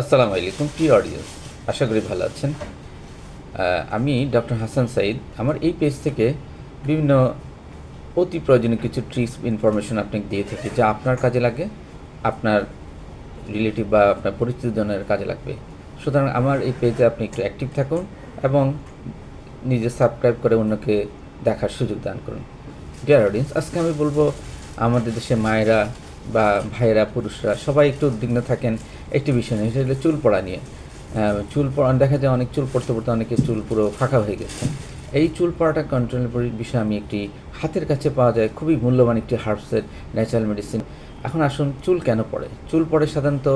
আসসালামু আলাইকুম প্রিয় অডিয়েন্স আশা করি ভালো আছেন। আমি ডক্টর হাসান সাইদ। আমার এই পেজ থেকে বিভিন্ন অতি প্রয়োজনীয় কিছু ট্রিক্স ইনফরমেশন আপনাকে দিয়ে থাকি, যা আপনার কাজে লাগে, আপনার রিলেটিভ বা আপনার পরিচিত জনের কাজে লাগবে। সুতরাং আমার এই পেজে আপনি একটু অ্যাক্টিভ থাকুন এবং নিজে সাবস্ক্রাইব করে অন্যকে দেখার সুযোগ দান করুন। ডিয়ার অডিয়েন্স আজকে আমি বলব, আমাদের দেশে মায়েরা বা ভাইয়েরা, পুরুষরা সবাই একটু উদ্বিগ্ন থাকেন। একটি বিষয় নিয়ে, সেটা হলো চুল পড়া নিয়ে। চুল পড়া, দেখা যায় অনেক চুল পড়তে পড়তে অনেকে চুল পুরো ফাঁকা হয়ে গেছে। এই চুল পড়াটা কন্ট্রোলের বিষয়ে আমি একটি হাতের কাছে পাওয়া যায়, খুবই মূল্যবান একটি হার্বসের ন্যাচারাল মেডিসিন এখন আসুন, চুল কেন পড়ে? চুল পড়ে সাধারণত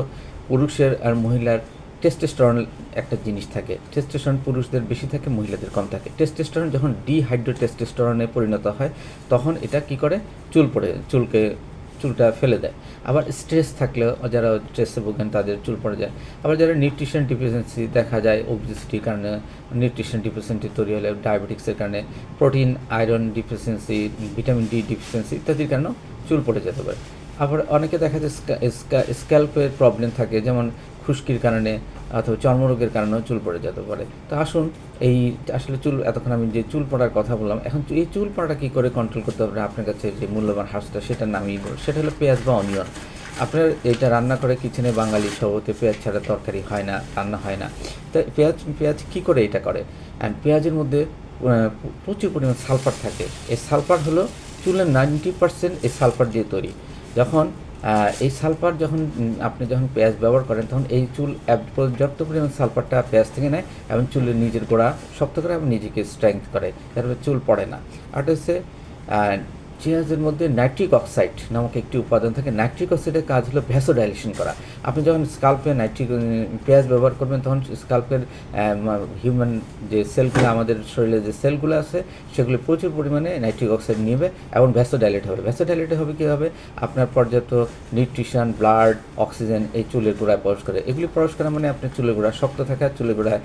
পুরুষের আর মহিলার টেস্টোস্টেরন একটা জিনিস থাকে। টেস্টোস্টেরন পুরুষদের বেশি থাকে, মহিলাদের কম থাকে। টেস্টোস্টেরন যখন ডিহাইড্রো টেস্টোস্টেরনে পরিণত হয়, তখন এটা কি করে? চুল পড়ে, চুলকে চুলটা ফেলে দেয়। আবার স্ট্রেস থাকলে যারা স্ট্রেসে ভোগেন, তাদের চুল পড়ে যায়। আবার যারা নিউট্রিশন ডিফিসিয়েন্সি দেখা যায় ওবিসিটির কারণে নিউট্রিশন ডিফিসিয়েন্সি তৈরি হলে ডায়াবেটিক্সের কারণে protein iron deficiency vitamin D deficiency ইত্যাদির কারণেও চুল পড়ে যেতে পারে। আবার অনেকে দেখা যায় স্ক্যাল্পের প্রবলেম থাকে, যেমন খুশকির কারণে অথবা চর্মরোগের কারণেও চুল পড়ে যেতে পারে। তো আসুন, এই আসলে চুল, এতক্ষণ আমি যে চুল পড়ার কথা বললাম, এখন এই চুল পড়াটা কী করে কন্ট্রোল করতে হবে আপনার কাছে যে মূল্যবান হার্সটা সেটার নামই বল সেটা হলো পেঁয়াজ বা অনিয়ন আপনার এটা রান্না করে কিচেনে বাঙালি সবতে পেঁয়াজ ছাড়া তরকারি হয় না, রান্না হয় না। তো পেঁয়াজ পেঁয়াজ কী করে এটা করে? অ্যান্ড পেঁয়াজের মধ্যে প্রচুর পরিমাণ সালফার থাকে। এই সালফার হলো চুলের নাইনটি পার্সেন্ট এই সালফার দিয়ে তৈরি। যখন এই সালফার যখন আপনি যখন পেঁয়াজ ব্যবহার করেন, তখন এই চুল পর্যাপ্ত পরিমাণ সালফারটা পেঁয়াজ থেকে নেয় এবং চুলের নিজের গোড়া শক্ত করে এবং নিজেকে স্ট্রেংথ করে। তারপরে চুল পড়ে না। আর হচ্ছে আহ, মধ্যে নাইট্রিক অক্সাইড নামক একটি উপাদান থাকে। নাইট্রিক অক্সাইডের কাজ হলো ভ্যাসো ডাইলেশন করা। আপনি যখন স্কাল্পে নাইট্রিক পেঁয়াজ ব্যবহার করবেন তখন স্কাল্পের হিউম্যান যে সেলগুলো আমাদের শরীরে যে সেলগুলো আছে সেগুলো প্রচুর পরিমাণে নাইট্রিক অক্সাইড নেবে এবং ভ্যাসো ডাইলেট হবে। ভ্যাসোডাইলেট হবে কী হবে আপনার পর্যাপ্ত নিউট্রিশন ব্লাড অক্সিজেন এই চুলের গোড়ায় প্রবেশ করে। এগুলি প্রবেশ করা মানে আপনার চুলের গোড়া শক্ত থাকা চুলের গোড়ায়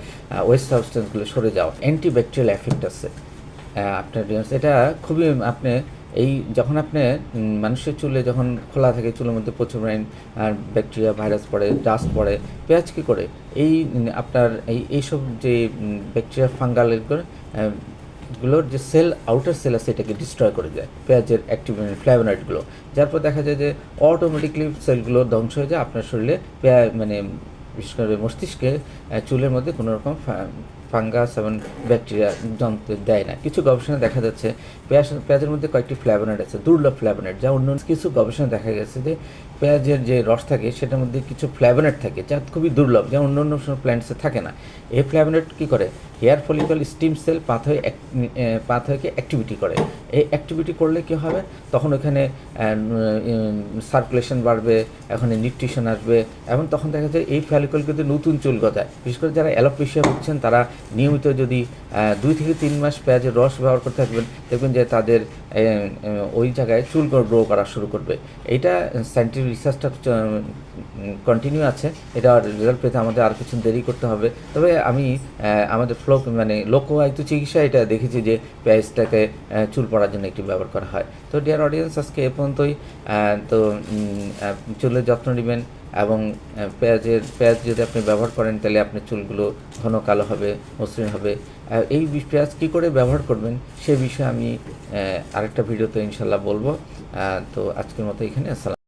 ওয়েস্ট সাবস্টেন্সগুলো সরে যাওয়া। অ্যান্টিব্যাকটেরিয়াল এফেক্ট আছে। আপনার এটা খুবই আপনি এই যখন আপনি মানুষের চুলে যখন খোলা থাকে, চুলের মধ্যে প্রচুর আর ব্যাকটেরিয়া, ভাইরাস পড়ে, ডাস্ট পড়ে, পেঁয়াজ কী করে? এই আপনার এই, এইসব যে ব্যাকটেরিয়া, ফাঙ্গালগুলোর যে সেল, আউটার সেল আছে, এটাকে ডিস্ট্রয় করে দেয়, পেঁয়াজের অ্যাক্টিভ ফ্ল্যাভোনয়েডগুলো যার পর দেখা যায় যে, অটোমেটিকলি সেলগুলো ধ্বংস হয়ে যায়, আপনার শরীরে পেঁয়া মানে বিশেষ করে মস্তিষ্কে চুলের মধ্যে কোনো রকম ফাঙ্গাস এবং ব্যাকটেরিয়া জমতে দেয় না। কিছু গবেষণা দেখা যাচ্ছে পেঁয়াজ, পেঁয়াজের মধ্যে কয়েকটি ফ্ল্যাভোনাইড আছে, দুর্লভ ফ্ল্যাভোনাইড যা অন্য কিছু গবেষণা দেখা গেছে যে পেঁয়াজের যে রস থাকে, সেটার মধ্যে কিছু ফ্ল্যাভোনাইড থাকে, যা খুবই দুর্লভ, যা অন্য অন্য প্ল্যান্টসে থাকে না। এই ফ্ল্যাভোনাইড কী করে? Hair follicle stem cell pathway পাথয়কে activity করে। এই অ্যাক্টিভিটি করলে কী হবে? তখন ওখানে সার্কুলেশন বাড়বে এখানে নিউট্রিশন আসবে, এবং তখন দেখা যায় এই ফ্যালিকল কিন্তু নতুন চুল গজায়। বিশেষ করে যারা অ্যালোপেশিয়া ভুগছেন, তারা নিয়মিত যদি দুই থেকে তিন মাস পেঁয়াজের রস ব্যবহার করতে থাকবেন, দেখবেন যে তাদের ওই জায়গায় চুল গ্রো করা শুরু করবে। এইটা সাইন্টিফিক রিসার্চটা কন্টিনিউ আছে। এটা রেজাল্ট পেতে আমাদের আর কিছু দেরি করতে হবে। তবে আমি আমাদের ফ্লো মানে লোকআয়ুক্ত চিকিৎসা এটা দেখেছি যে পেঁয়াজটাকে চুল পড়ার জন্য একটি ব্যবহার করা হয়। তো ডিয়ার অডিয়েন্স আজকে এ পর্যন্তই। তো চুলের যত্ন নেবেন। এবং পেঁয়াজের, পেঁয়াজ যদি আপনি ব্যবহার করেন, তাহলে আপনি চুলগুলো ঘন কালো হবে, মসৃণ হবে। এই পেঁয়াজ কী করে ব্যবহার করবেন, সে বিষয়ে আমি আরেকটা ভিডিওতে ইনশাল্লাহ বলব। তো আজকের মতো এখানে, আসসালাম।